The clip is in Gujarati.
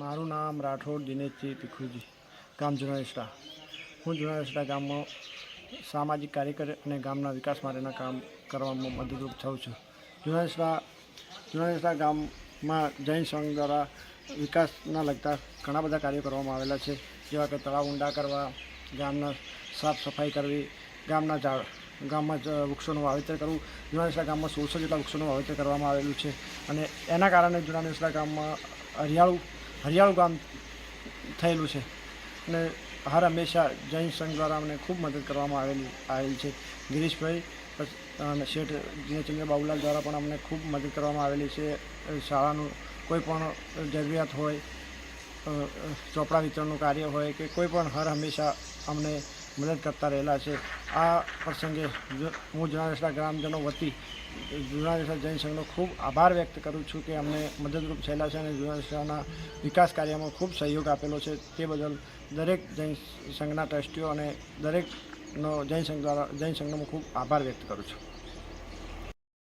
મારું નામ રાઠોડ દિનેશજી પીખુજી ગામ જુનારેસડા હું જુનારેસડા ગામમાં સામાજિક કાર્યકર અને ગામના વિકાસ માટેના કામ કરવામાં મદદરૂપ થઉં છું. જુનારેસડા જુનારેસડા ગામમાં જૈન સંઘ દ્વારા વિકાસના લગતા ઘણા બધા કાર્યો કરવામાં આવેલા છે, જેવા કે તળાવ ઊંડા કરવા, ગામના સાફ સફાઈ કરવી, ગામના ઝાડ, ગામમાં વૃક્ષોનું વાવેતર કરવું. જુનાનેસરા ગામમાં સોળસો જેટલા વૃક્ષોનું વાવેતર કરવામાં આવેલું છે અને એના કારણે જુનાનેસરા ગામમાં હરિયાળું હરિયાળું ગામ થયેલું છે. અને હર હંમેશા જૈન સંઘ દ્વારા અમને ખૂબ મદદ કરવામાં આવેલી આવેલી છે. ગિરીશભાઈ અને શેઠ દિનેશચંદ્ર બાબુલાલ દ્વારા પણ અમને ખૂબ મદદ કરવામાં આવેલી છે. શાળાનું કોઈ પણ જરૂરિયાત હોય ચોપડા વિતરણનું કાર્ય હોય કે કોઈ પણ હર હંમેશા અમને મદદ કરતા રહેલા છે. આ પ્રસંગે હું જુનાગઢના ગ્રામજનો વતી જુનાગઢ જૈન સંઘનો ખૂબ આભાર વ્યક્ત કરું છું કે અમને મદદરૂપ થયેલા છે અને જુનાગઢના વિકાસ કાર્યમાં ખૂબ સહયોગ આપેલો છે. તે બદલ દરેક જૈન સંઘના ટ્રસ્ટીઓ અને દરેકનો જૈન સંઘ દ્વારા જૈન સંઘનો હું ખૂબ આભાર વ્યક્ત કરું છું.